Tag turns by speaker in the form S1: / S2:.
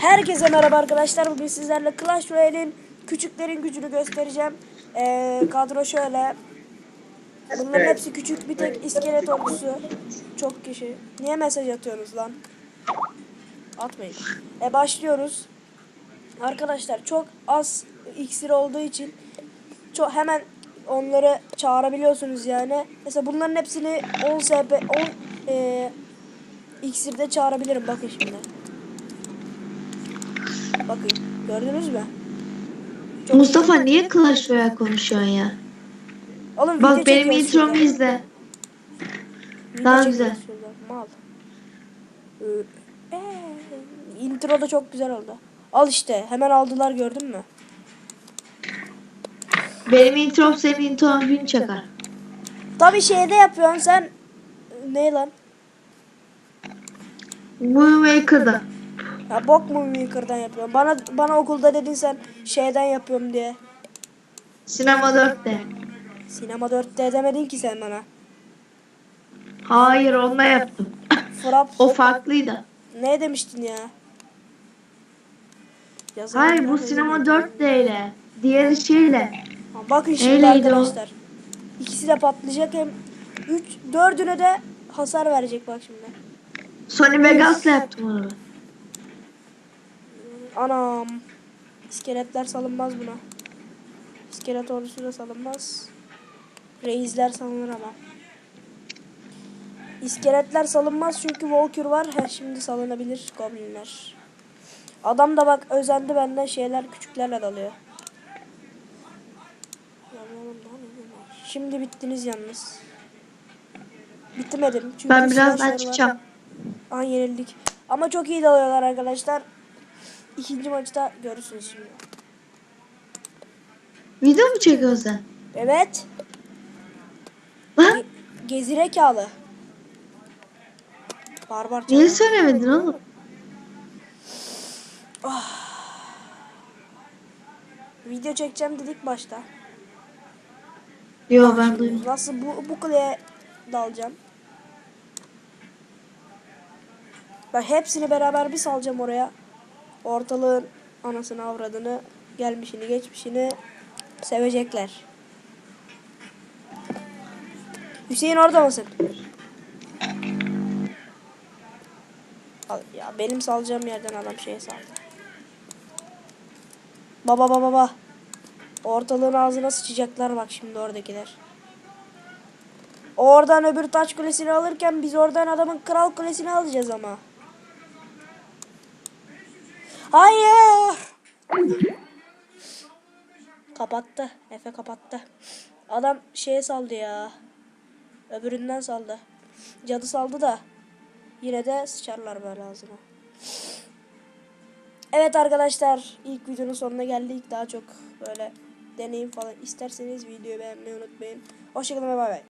S1: Herkese merhaba arkadaşlar. Bugün sizlerle Clash Royale'in küçüklerin gücünü göstereceğim. Ee, kadro şöyle. Bunların hepsi küçük. Bir tek iskelet ordusu. Çok kişi. Niye mesaj atıyorsunuz lan? Atmayın. E başlıyoruz. Arkadaşlar çok az iksir olduğu için çok hemen onları çağırabiliyorsunuz yani. Mesela bunların hepsini 10 SP 10 e, iksirde çağırabilirim bakın şimdi. Bakın gördünüz mü? Çok
S2: Mustafa niye Clash Royale konuşuyorsun ya?
S1: Oğlum
S2: Bak benim intromu izle. Daha güzel.
S1: Mal. Ee, ee, intro da çok güzel oldu. Al işte hemen aldılar gördün mü?
S2: Benim introm senin intron bin çakar.
S1: Tabi şeyde yapıyorsun sen. Ne lan?
S2: Movie Maker'da.
S1: Ya bok mu Maker'dan yapıyorsun? Bana bana okulda dedin sen şeyden yapıyorum diye.
S2: Sinema 4'te.
S1: Sinema 4D demedin ki sen bana.
S2: Hayır onunla yaptım.
S1: Frap
S2: o farklıydı.
S1: ne demiştin ya? Yazalım
S2: Hayır bu
S1: ne
S2: sinema
S1: demek?
S2: 4D ile. Diğeri şeyle.
S1: Ha, Bakın şimdi
S2: Neyleydi o?
S1: arkadaşlar. İkisi de patlayacak hem 3 dördüne de hasar verecek bak şimdi.
S2: Sony Vegas'la yaptım onu.
S1: Anam. İskeletler salınmaz buna. İskelet ordusu da salınmaz. Reisler salınır ama. İskeletler salınmaz çünkü Walker var. He, şimdi salınabilir goblinler. Adam da bak özendi benden şeyler küçüklerle dalıyor. Şimdi bittiniz yalnız. Bitmedim. Çünkü
S2: Ben birazdan
S1: silahlar var.
S2: çıkacağım.
S1: An yenildik. Ama çok iyi dalıyorlar arkadaşlar. İkinci maçta görürsünüz şimdi.
S2: Video mu çekiyorsun sen?
S1: Evet.
S2: Lan
S1: Gezirekalı. Barbar
S2: niye söylemedin oğlum?
S1: Video çekeceğim dedik başta.
S2: Yo ben duymadım.
S1: Nasıl bu, bu kuleye dalacağım. Ben hepsini beraber bir salacağım oraya. Ortalığın anasını avradını gelmişini geçmişini sevecekler. Hüseyin orada mısın? Al ya benim salacağım yerden adam şeye saldı. Baba baba baba. Ortalığın ağzına sıçacaklar bak şimdi oradakiler. Oradan öbür taç kulesini alırken biz oradan adamın kral kulesini alacağız ama. Hayır. Kapattı. Efe kapattı. Adam şeye saldı ya. Öbüründen saldı. Cadı saldı da. Yine de sıçarlar böyle ağzına. Evet arkadaşlar ilk videonun sonuna geldik. Daha çok böyle deneyim falan isterseniz videoyu beğenmeyi unutmayın. Hoşçakalın ve bay bay.